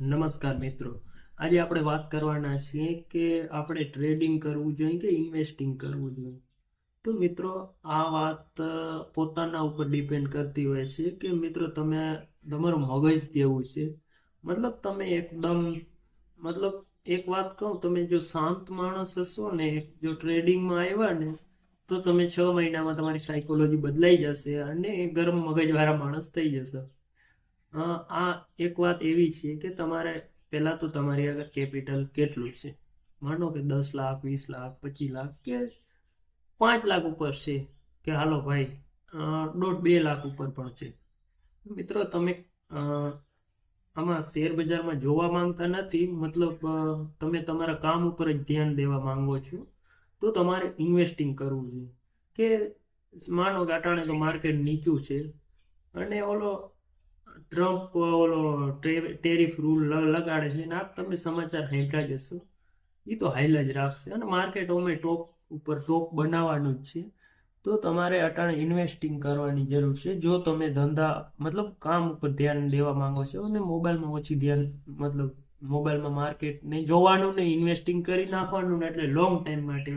નમસ્કાર મિત્રો. આજે આપણે વાત કરવાના છીએ કે આપણે ટ્રેડિંગ કરવું જોઈએ કે ઇન્વેસ્ટિંગ કરવું જોઈએ? તો મિત્રો, આ વાત પોતાના ઉપર ડિપેન્ડ કરતી હોય છે કે મિત્રો તમે, તમારું મગજ કેવું છે? મતલબ તમે એકદમ, મતલબ એક વાત કહું, તમે જો શાંત માણસ હશો ને, જો ટ્રેડિંગમાં આવ્યા ને, તો તમે છ મહિનામાં તમારી સાયકોલોજી બદલાઈ જશે અને ગરમ મગજવાળા માણસ થઈ જશે. આ એક વાત એવી છે કે તમારે પહેલાં તો તમારી આગળ કેપિટલ કેટલું છે? માનો કે દસ લાખ, વીસ લાખ, પચીસ લાખ કે પાંચ લાખ ઉપર છે કે હાલો ભાઈ દોઢ બે લાખ ઉપર પણ છે. મિત્રો, તમે આમાં શેર બજારમાં જોવા માંગતા નથી, મતલબ તમે તમારા કામ ઉપર જ ધ્યાન દેવા માંગો છો, તો તમારે ઇન્વેસ્ટિંગ કરવું જોઈએ કે માનો કે અટાણે તો માર્કેટ નીચું છે, અને ઓલો ટ્રમ્પ ઓલો ટેરિફ રૂલ લગાડે છે અને આ તમે સમાચાર સાંભળ્યા જ હશો. એ તો હાઈલ જ રાખશે. અને માર્કેટ ઓમે ટોપ ઉપર ટોપ બનાવવાનું જ છે. તો તમારે અટાણે ઇન્વેસ્ટિંગ કરવાની જરૂર છે. જો તમે ધંધા, મતલબ કામ ઉપર ધ્યાન દેવા માંગો છો, અને મોબાઈલમાં ઓછી ધ્યાન, મતલબ મોબાઈલમાં માર્કેટને જોવાનું ને ઇન્વેસ્ટિંગ કરી નાખવાનું ને એટલે લોંગ ટાઈમ માટે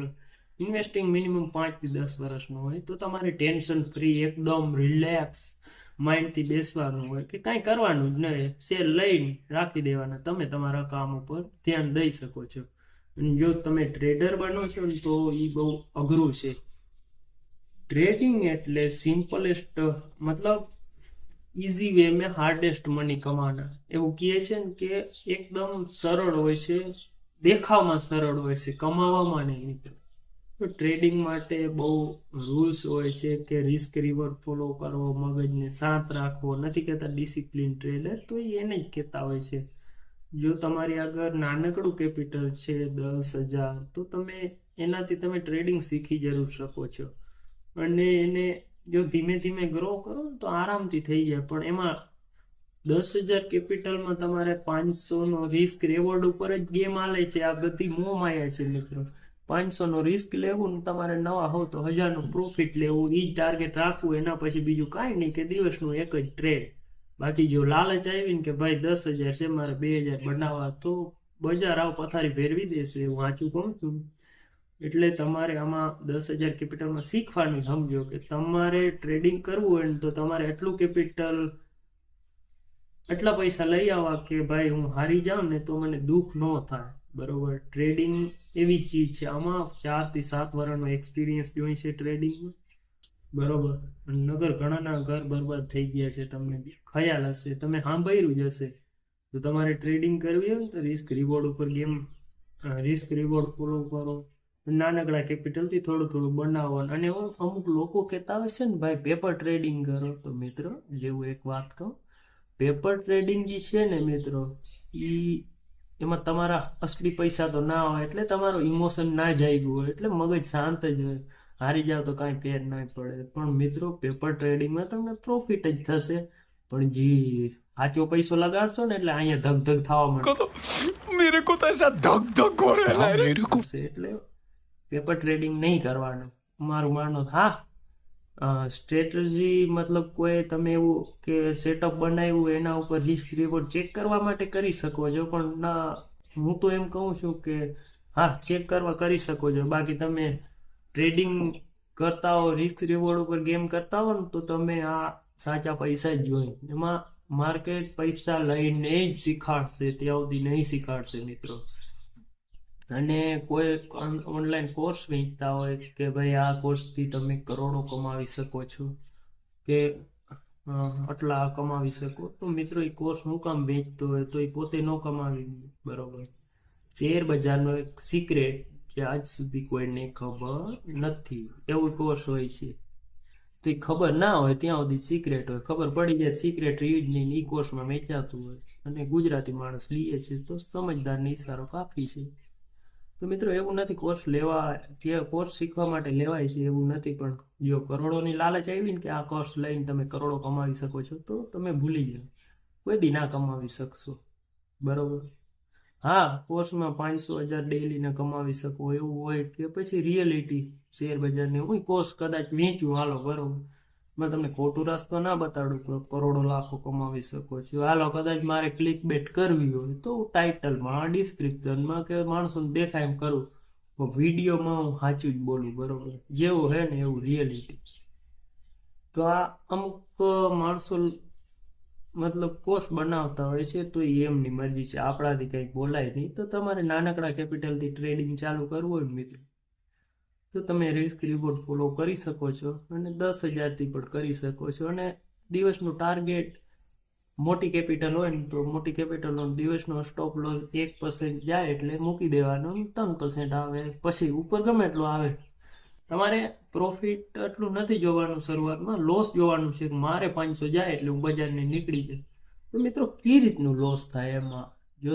ઇન્વેસ્ટિંગ મિનિમમ પાંચથી દસ વર્ષનું હોય, તો તમારે ટેન્શન ફ્રી એકદમ રિલેક્સ માઇન્ડથી બેસવાનું હોય કે કાંઈ કરવાનું જ નહીં શેર લઈને રાખી દેવાના. તમે તમારા કામ ઉપર ધ્યાન દઈ શકો છો. જો તમે ટ્રેડર બનો છો ને, તો એ બહુ અઘરું છે. ટ્રેડિંગ એટલે સિમ્પલેસ્ટ મતલબ ઇઝી વે મેં હાર્ડેસ્ટ મની કમાના. એવું કહે છે ને કે એકદમ સરળ હોય છે, દેખાવમાં સરળ હોય છે, કમાવામાં નહીં મિત્રો તો ટ્રેડિંગ માટે બહુ રૂલ્સ હોય છે કે રિસ્ક રિવર ફોલો કરવો, મગજને શાંત રાખવો. નથી કહેતા ડિસિપ્લિન ટ્રેડર તો એને જ કહેતા હોય છે. જો તમારી આગળ નાનકડું કેપિટલ છે દસ હજાર, તો તમે એનાથી તમે ટ્રેડિંગ શીખી જરૂર શકો છો. અને એને જો ધીમે ધીમે ગ્રો કરો તો આરામથી થઈ જાય. પણ એમાં દસ હજાર કેપિટલમાં તમારે પાંચસોનો રિસ્ક રેવોર્ડ ઉપર જ ગેમ આલે છે. આ બધી મોં માયા છે મિત્રો. પાંચસોનો રિસ્ક લેવું ને તમારે નવા હોવ તો હજારનું પ્રોફિટ લેવું એ જ ટાર્ગેટ રાખવું, એના પછી બીજું કાંઈ નહીં કે દિવસનું એક જ ટ્રેડ બાકી જો લાલચ આવી ને કે ભાઈ દસ હજાર છે, મારે બે હજાર બનાવવા, તો બજાર આવ પથારી ફેરવી દેશે હું વાંચું કહું છું. એટલે તમારે આમાં દસ હજાર કેપિટલમાં શીખવાનું સમજો કે તમારે ટ્રેડિંગ કરવું હોય ને તો તમારે એટલું કેપિટલ એટલા પૈસા લઈ આવવા કે ભાઈ હું હારી જાઉં ને તો મને દુઃખ ન થાય. બરોબર. ટ્રેડિંગ એવી ચીજ છે. આમાં ચારથી સાત વર્ષનો એક્સપિરિયન્સ જોઈ છે ટ્રેડિંગમાં બરોબર. નગર ઘણાના ઘર બરબાદ થઈ ગયા છે. તમને ખ્યાલ હશે. તમે સાંભળ્યું જ હશે. તો તમારે ટ્રેડિંગ કરવી હોય તો રિસ્ક રિવોર્ડ ઉપર ગેમ રિસ્ક રિવોર્ડ ફોલો કરો. નાનકડા કેપિટલથી થોડું થોડું બનાવો. અને અમુક લોકો કહેતા હોય છે ને, ભાઈ પેપર ટ્રેડિંગ કરો. તો મિત્રો, જેવું એક વાત કહું. પેપર ટ્રેડિંગ જે છે ને મિત્રો એ એમાં તમારા અસલી પૈસા તો ના હોય એટલે તમારું ઇમોશન ના જાગ્યું હોય એટલે મગજ શાંત જ હોય. હારી જાવ તો કાંઈ ફેર ના પડે. પણ મિત્રો પેપર ટ્રેડિંગમાં તમને પ્રોફિટ જ થશે. પણ જી સાચો પૈસો લગાડશો ને એટલે અહીંયા ધગ ધગ થવા માંડે. ધગ ધગ હો એટલે પેપર ટ્રેડિંગ નહીં કરવાનું. મારું માનો હા સ્ટ્રેટજી મતલબ કોઈ તમે એવું કે સેટઅપ બનાવ્યું, એના ઉપર રિસ્ક રિવોર્ડ ચેક કરવા માટે કરી શકો છો. પણ ના, હું તો એમ કહું છું કે હા ચેક કરવા કરી શકો છો. બાકી તમે ટ્રેડિંગ કરતા હો રિસ્ક રિવોર્ડ ઉપર ગેમ કરતા હો ને, તો તમે આ સાચા પૈસા જ જોઈ. એમાં માર્કેટ પૈસા લઈને જ શીખાડશે, ત્યાં સુધી નહીં શીખાડશે મિત્રો. અને કોઈ ઓનલાઈન કોર્સ વેચતા હોય કે ભાઈ આ કોર્સથી તમે કરોડો કમાવી શકો છો કે આટલા કમાવી શકો, તો મિત્રો એ કોર્સ હું કામ વેચતો હોય તો એ પોતે ન કમાવી બરોબર? શેર બજારનો એક સિક્રેટ જે આજ સુધી કોઈને ખબર નથી, એવું કોર્સ હોય છે. તો એ ખબર ના હોય ત્યાં સુધી સિક્રેટ હોય, ખબર પડી જાય સિક્રેટ જ નહીં એ કોર્સમાં વેચાતું હોય અને ગુજરાતી માણસ લઈએ છે તો સમજદારને ઈશારો કાફી છે. તો મિત્રો એવું નથી કોર્સ લેવા, જે કોર્સ શીખવા માટે લેવાય છે એવું નથી, પણ જો કરોડોની લાલચ આવી ને કે આ કોર્સ લઈને તમે કરોડો કમાવી શકો છો, તો તમે ભૂલી જાઓ. કોઈ દી ના કમાવી શકશો. બરોબર? હા કોર્સમાં પાંચસો હજાર ડેલીને કમાવી શકો એવું હોય કે પછી રિયલિટી શેર બજારની હું કોર્સ કદાચ વેચ્યું, હાલો, બરોબર. મેં તમને ખોટું રસ્તો ના બતાડું કે કરોડો લાખો કમાવી શકો છો. હાલો, કદાચ મારે ક્લિક બેટ કરવી હોય તો હું ટાઇટલમાં ડિસ્ક્રિપ્શનમાં કે માણસોને દેખાય એમ કરું. વિડીયોમાં હું સાચું જ બોલું, બરોબર? જેવું હે ને એવું રિયલિટી તો આ અમુક માણસો મતલબ કોર્સ બનાવતા હોય છે તો એમની મરજી છે. આપણાથી કંઈ બોલાય નહીં. તો તમારે નાનકડા કેપિટલથી ટ્રેડિંગ ચાલુ કરવું હોય મિત્રો. તો તમે રિસ્ક રિવોર્ડ ફોલો કરી શકો છો અને દસ હજારથી પણ કરી શકો છો. અને દિવસનું ટાર્ગેટ મોટી કેપિટલ હોય ને તો મોટી કેપિટલનો દિવસનો સ્ટોપ લોસ એક પર્સન્ટ જાય એટલે મૂકી દેવાનો ત્રણ પર્સન્ટ આવે. પછી ઉપર ગમે એટલું આવે. તમારે પ્રોફિટ એટલું નથી જોવાનું શરૂઆતમાં લોસ જોવાનું છે કે મારે પાંચસો જાય એટલે હું બજારને નીકળી જાય તો મિત્રો કઈ રીતનું લોસ થાય એમાં? જો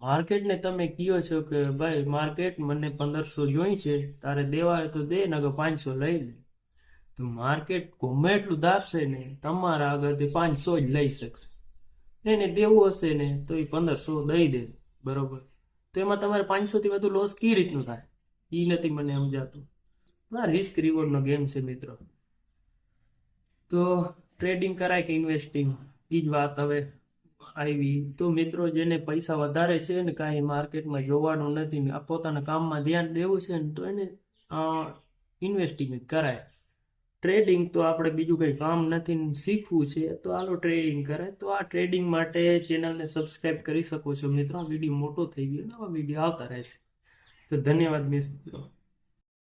માર્કેટને તમે કયો છો કે ભાઈ માર્કેટ મને પંદરસો જોઈ છે, તારે દેવા તો દે નગર પાંચસો લઈ લે. તો માર્કેટ ગમે એટલું ધારશે ને, તમારા આગળથી પાંચસો જ લઈ શકશે. એને દેવું હશે ને, તો એ પંદરસો દઈ દે, બરોબર? તો એમાં તમારે પાંચસોથી વધુ લોસ કઈ રીતનું થાય? એ નથી મને સમજાતું. આ રિસ્ક રિવોર્ડનો ગેમ છે મિત્રો. તો ટ્રેડિંગ કરાય કે ઇન્વેસ્ટિંગ એ જ વાત હવે. આવી. તો મિત્રો, જેને પૈસા વધારે છે ને કાંઈ માર્કેટમાં જોવાનું નથી, ને પોતાના કામમાં ધ્યાન દેવું છે ને, તો એને ઇન્વેસ્ટિંગ કરાય. ટ્રેડિંગ તો આપણે બીજું કંઈ કામ નથી શીખવું છે, તો આલો ટ્રેડિંગ કરાય. તો આ ટ્રેડિંગ માટે ચેનલને સબસ્ક્રાઇબ કરી શકો છો મિત્રો. આ વીડિયો મોટો થઈ ગયો નવા વીડિયો આવતા રહેશે. તો ધન્યવાદ મિત્રો.